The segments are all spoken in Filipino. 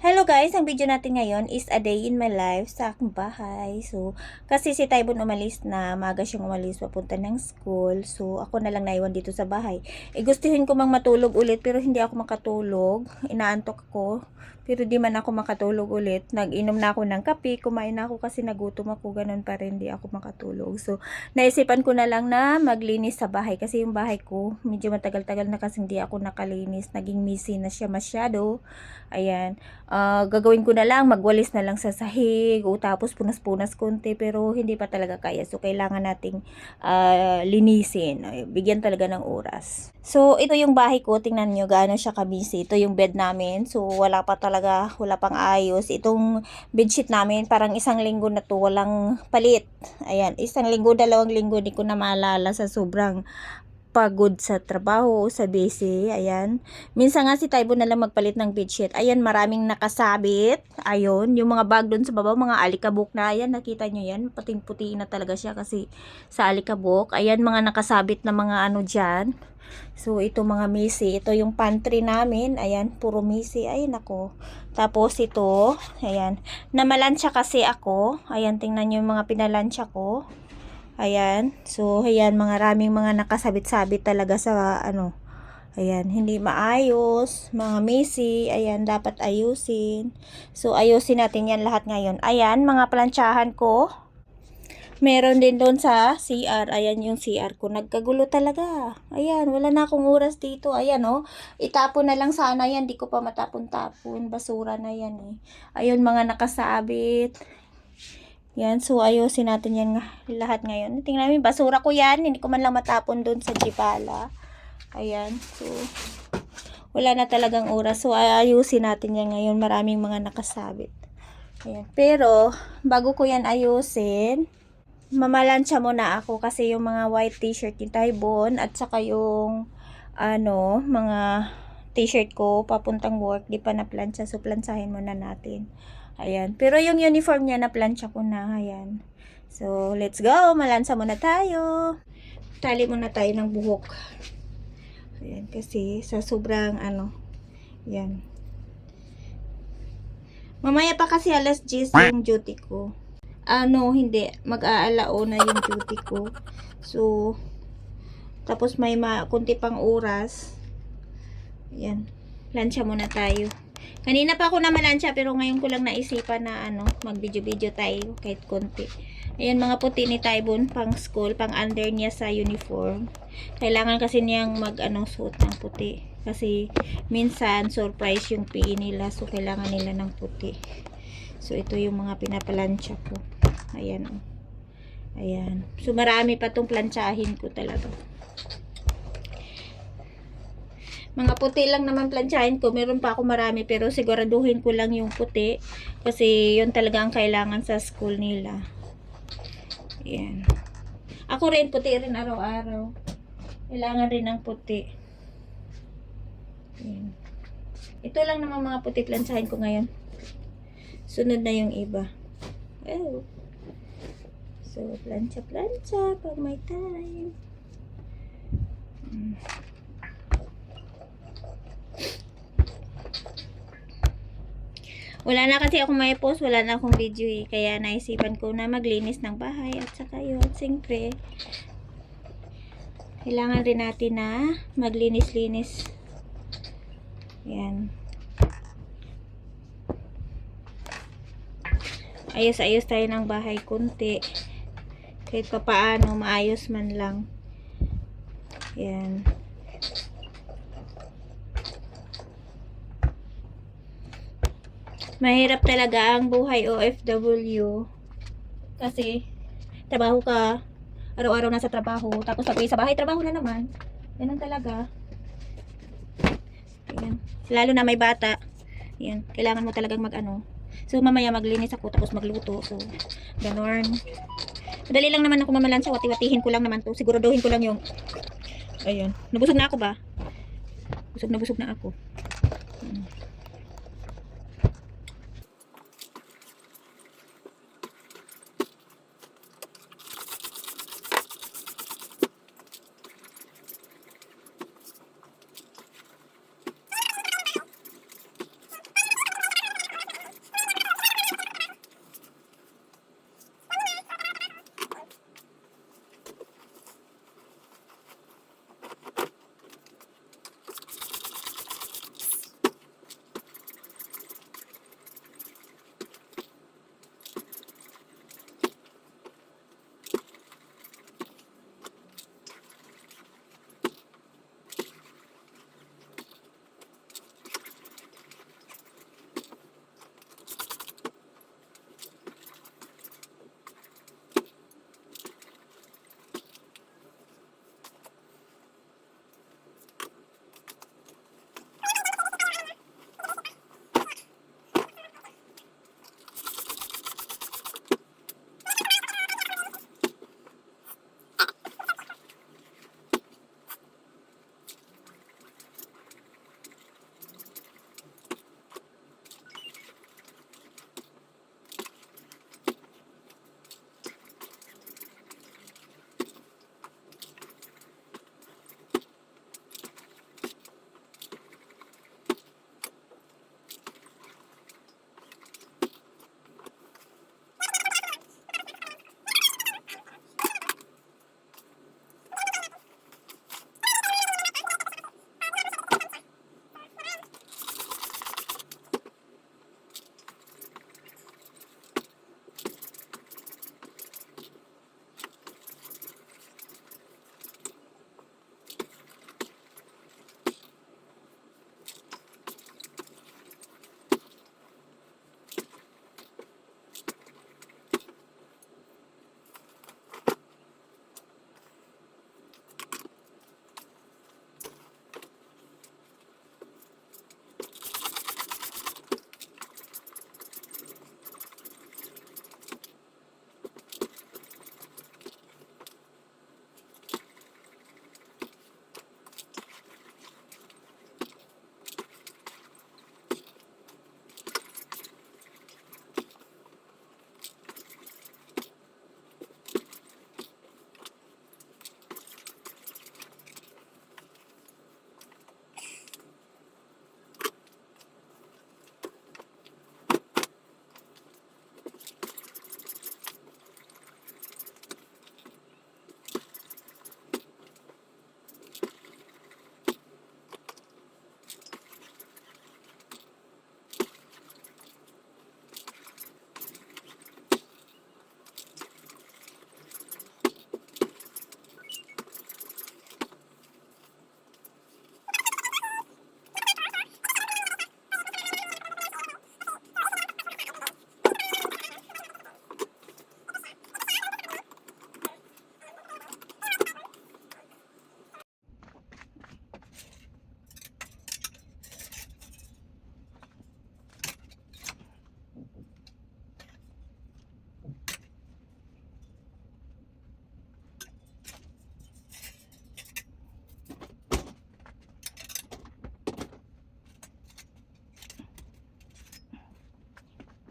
Hello guys, ang video natin ngayon is a day in my life sa aking bahay. So, kasi si Taibon umalis na, maga siyang umalis papunta ng school. So, ako na lang naiwan dito sa bahay. E gustuhin ko mang matulog ulit pero hindi ako makatulog. Inaantok ako. Pero di man ako makatulog ulit. Nag-inom na ako ng kape, kumain na ako kasi nagutom ako. Ganun pa rin, di ako makatulog. So, naisipan ko na lang na maglinis sa bahay. Kasi yung bahay ko, medyo matagal-tagal na kasi hindi ako nakalinis. Naging messy na siya masyado. Ayan. Ah, gagawin ko na lang, magwalis na lang sa sahig, o tapos punas-punas konti, pero hindi pa talaga kaya. So, kailangan nating ah, linisin. Bigyan talaga ng oras. So, ito yung bahay ko. Tingnan nyo gaano siya kabisi. Ito yung bed namin. So, wala pa talaga, wala pang ayos. Itong bedsheet namin, parang isang linggo na to, walang palit. Ayan, isang linggo, dalawang linggo, di ko na maalala sa sobrang pagod sa trabaho, sa busy, ayan. Minsan nga si Taibo na lang magpalit ng bedsheet. Ayan, maraming nakasabit. Ayun, yung mga bag doon sa baba, mga alikabok na. Ayan, nakita nyo yan. Puting-puti na talaga siya kasi sa alikabok. Ayan, mga nakasabit na mga ano dyan. So, ito mga misi. Ito yung pantry namin. Ayan, puro misi. Ay, nako. Tapos ito, ayan. Namalansya kasi ako. Ayan, tingnan nyo yung mga pinalansya ko. Ayan. So, ayan, mga raming mga nakasabit-sabit talaga sa, ano, ayan, hindi maayos, mga messy, ayan, dapat ayusin. So, ayusin natin yan lahat ngayon. Ayan, mga plantsahan ko. Meron din doon sa CR. Ayan yung CR ko. Nagkagulo talaga. Ayan, wala na akong oras dito. Ayan, oh. Itapon na lang sana yan. Di ko pa matapon-tapon. Basura na yan, eh. Ayun, mga nakasabit. Yan, so ayusin natin yan lahat ngayon. Tingnan namin, basura ko yan. Hindi ko man lang matapon doon sa Jipala. Ayan, so wala na talagang oras. So ayusin natin yan ngayon. Maraming mga nakasabit. Ayan. Pero, bago ko yan ayusin, mamalansya muna ako kasi yung mga white t-shirt ni Taibon at saka yung ano, mga t-shirt ko papuntang work, di pa na plancha. So, plansahin muna natin. Ayan. Pero yung uniform niya na plancha ko na. Ayan. So, let's go. Malansa muna tayo. Tali muna tayo ng buhok. Ayan. Kasi sa sobrang ano. Ayan. Mamaya pa kasi alas 10 yung duty ko. Ano, hindi. Mag-aalao na yung duty ko. So, tapos may ma kunti pang oras. Ayan. Lansya muna tayo. Kanina pa ako na malansya pero ngayon ko lang naisipan na ano, mag-video-video tayo kahit konti. Ayan mga puti ni Taibon pang school, pang under niya sa uniform. Kailangan kasi niyang mag ano, suot ng puti. Kasi minsan surprise yung PE nila so kailangan nila ng puti. So ito yung mga pinapalansya ko. Ayan oh. Ayan. So marami pa tong plantsahin ko talaga. Mga puti lang naman plantsahin ko. Meron pa ako marami pero siguraduhin ko lang yung puti. Kasi yun talaga ang kailangan sa school nila. Ayan. Ako rin, puti rin araw-araw. Kailangan rin ng puti. Ayan. Ito lang naman mga puti plantsahin ko ngayon. Sunod na yung iba. Oh. So, plancha-plancha pag may time. Mm. Wala na kasi ako may post, wala na akong video eh. Kaya naisipan ko na maglinis ng bahay at saka yun, siyempre, kailangan rin natin na maglinis-linis. Yan. Ayos-ayos tayo ng bahay kunti. Kahit pa paano, maayos man lang. Yan. Mahirap talaga ang buhay OFW. Kasi, trabaho ka, araw-araw nasa trabaho, tapos pag sa bahay, trabaho na naman. Ganun talaga. Ayan. Lalo na may bata. Ayan. Kailangan mo talagang mag-ano. So, mamaya maglinis ako, tapos magluto. So, ganun. Madali lang naman ako mamalansa. Wati-watihin ko lang naman to. Siguraduhin ko lang yung... Ayan. Nabusog na ako ba? Busog na busog na ako. Ayan.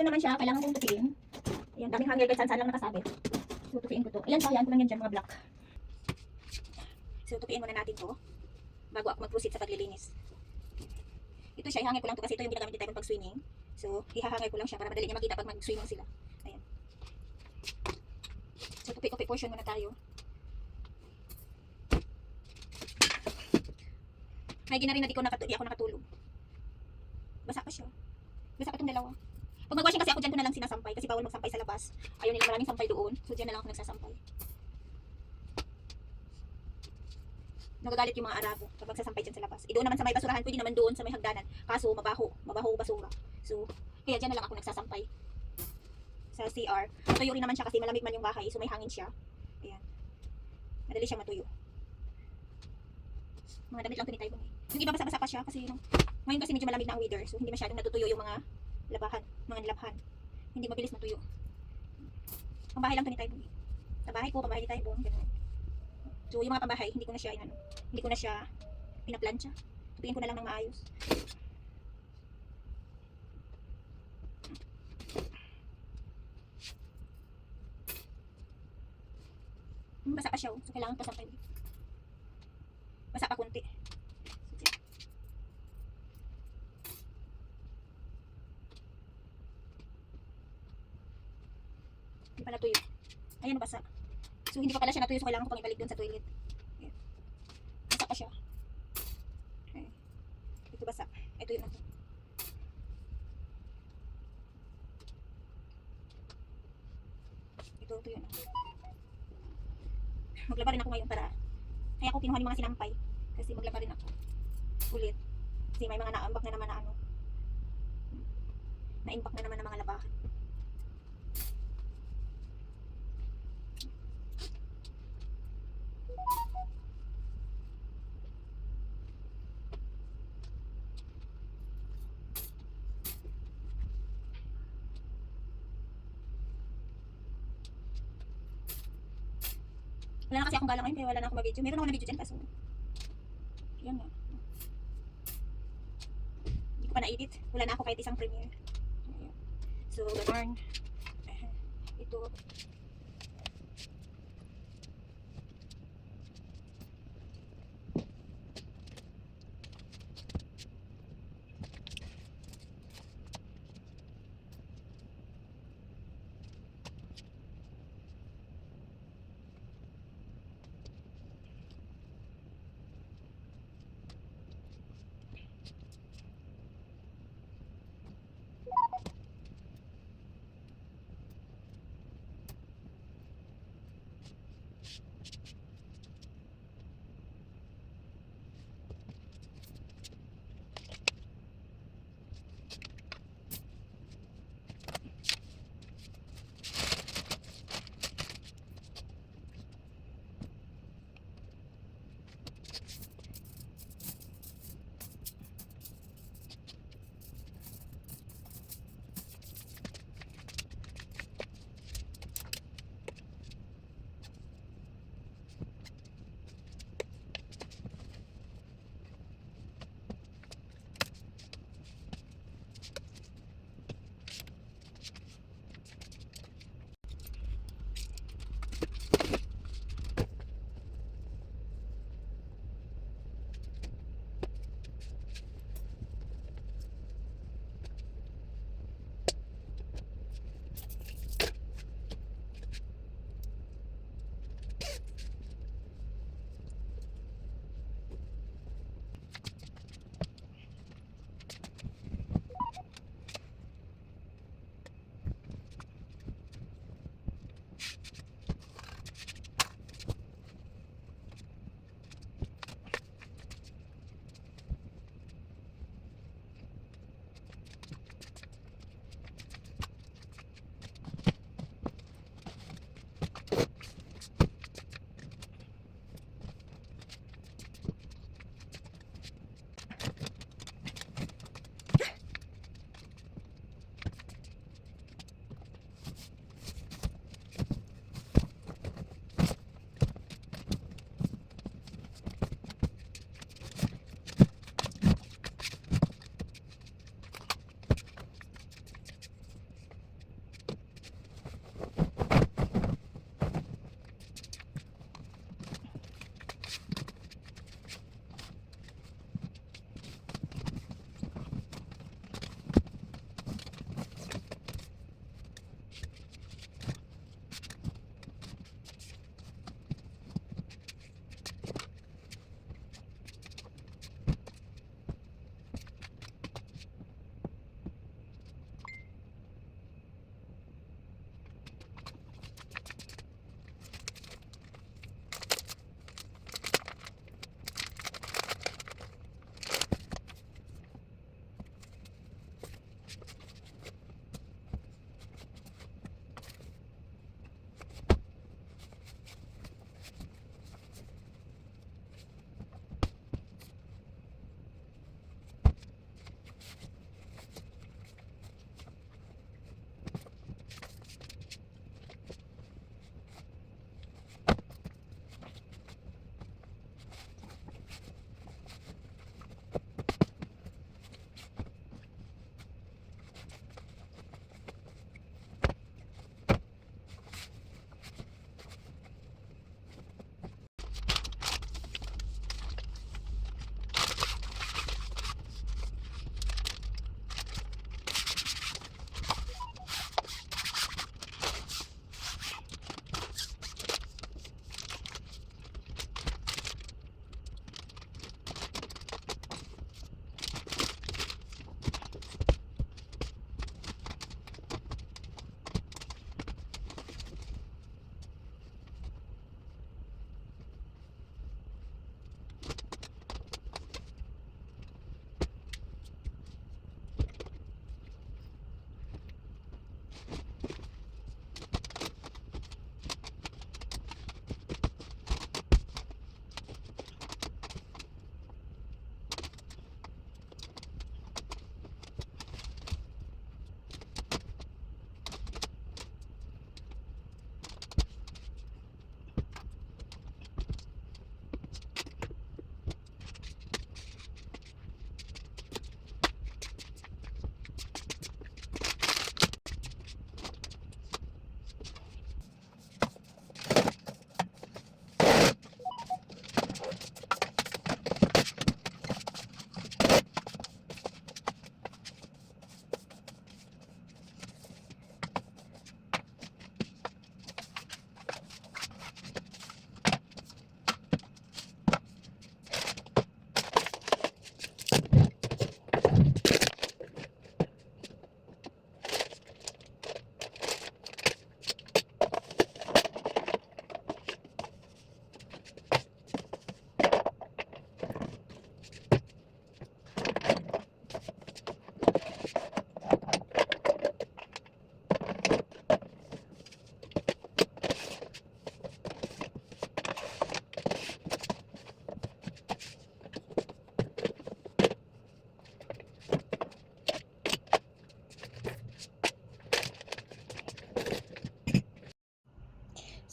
Ito naman siya, kailangan kong tupiin. Ayan, daming hanger kahit saan saan lang nakasabit. So, ko to. Ayan, sayang ko lang yan dyan, mga black. So, tupiin muna natin to. Bago ako mag-proceed sa paglilinis. Ito siya, ihangin ko lang to kasi ito yung ginagamit Tyron pag swimming. So, ihahangin ko lang siya para madali niya makita pag mag-swimming sila. Ayan. So, tupi-tupi portion muna tayo. May gina rin na di, ko nakatu- di ako nakatulog. Basa pa siya. Basa pa itong dalawa. Pag mag-washing kasi ako dyan ko na lang sinasampay kasi bawal magsampay sa labas. Ayaw nila maraming sampay doon. So dyan na lang ako nagsasampay. Nagagalit yung mga Arabo kapag sasampay dyan sa labas. Eh, doon naman sa may basurahan, pwede naman doon sa may hagdanan. Kaso mabaho, mabaho basura. So, kaya dyan na lang ako nagsasampay. Sa CR. Matuyo rin naman siya kasi malamig man yung bahay. So may hangin siya. Ayan. Madali siya matuyo. Mga damit lang ni Taiwan eh. Yung iba basa-basa pa siya kasi yung, ngayon kasi medyo malamig na ang weather. So hindi masyadong natutuyo yung mga labahan, mga nilabhan. Hindi mabilis matuyo. Pambahay lang eh. Sa bahay ko, pambahay ni Taiwan. Ganun. So yung mga pambahay, hindi ko na siya, inano, hindi ko na siya pinaplansya. Tupiin ko na lang ng maayos. Basa pa siya, oh. so kailangan pa sampay. Basa pa kunti. Hindi pa natuyo. Ayan, basa. So, hindi pa pala siya natuyo, so kailangan ko pang ibalik dun sa toilet. Ayan. Basa pa siya. Okay. Ito basa. Ito yun. Ito, ito yun. Maglaba rin ako ngayon para kaya ako kinuha yung mga sinampay. Kasi maglaba rin ako. Ulit. Kasi may mga naambak na naman na ano. Na-impact na naman ng mga labahan. Wala na kasi akong gala ngayon kaya wala na akong mag-video. Meron ako na video dyan kaso. Yan nga. Hindi ko pa na-edit. Wala na ako kahit isang premiere. So, ganun. Eh, Ito.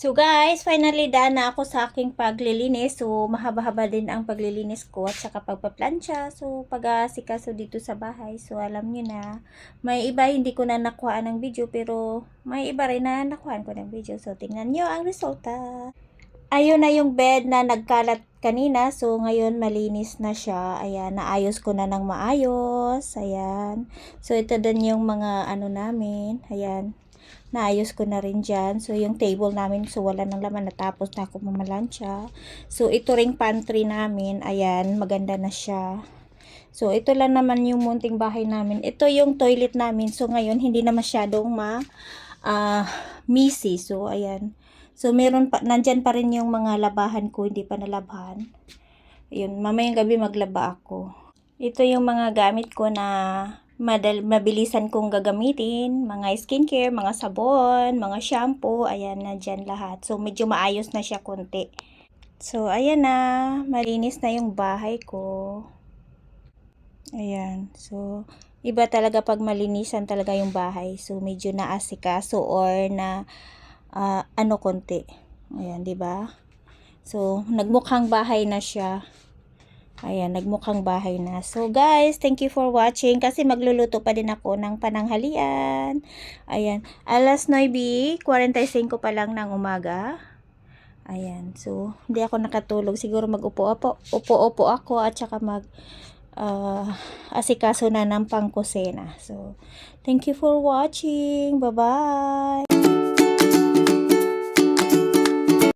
So guys, finally done na ako sa aking paglilinis. So mahaba-haba din ang paglilinis ko at saka pagpaplansya. So pag-asikaso dito sa bahay. So alam nyo na, may iba hindi ko na nakuha ng video pero may iba rin na nakuha ko ng video. So tingnan nyo ang resulta. Ayun na yung bed na nagkalat kanina. So ngayon malinis na siya. Ayan, naayos ko na ng maayos. Ayan. So ito din yung mga ano namin. Ayan naayos ko na rin dyan. So, yung table namin, so wala nang laman, natapos na ako mamalansya. So, ito ring pantry namin, ayan, maganda na siya. So, ito lang naman yung munting bahay namin. Ito yung toilet namin. So, ngayon, hindi na masyadong ma, ah, messy. So, ayan. So, meron pa, nandyan pa rin yung mga labahan ko, hindi pa nalabhan. Yun, mamayang gabi maglaba ako. Ito yung mga gamit ko na madal mabilisan kong gagamitin, mga skincare, mga sabon, mga shampoo, ayan na dyan lahat. So, medyo maayos na siya konti. So, ayan na, malinis na yung bahay ko. Ayan, so, iba talaga pag malinisan talaga yung bahay. So, medyo naasikaso or na, ah, ano konti. Ayan, di ba? So, nagmukhang bahay na siya. Ayan, nagmukhang bahay na. So, guys, thank you for watching. Kasi magluluto pa din ako ng pananghalian. Ayan, alas 9, 45 pa lang ng umaga. Ayan, so, hindi ako nakatulog. Siguro mag-upo-upo upo-upo ako at saka mag ah, asikaso na ng pangkusena. So, thank you for watching. Bye-bye!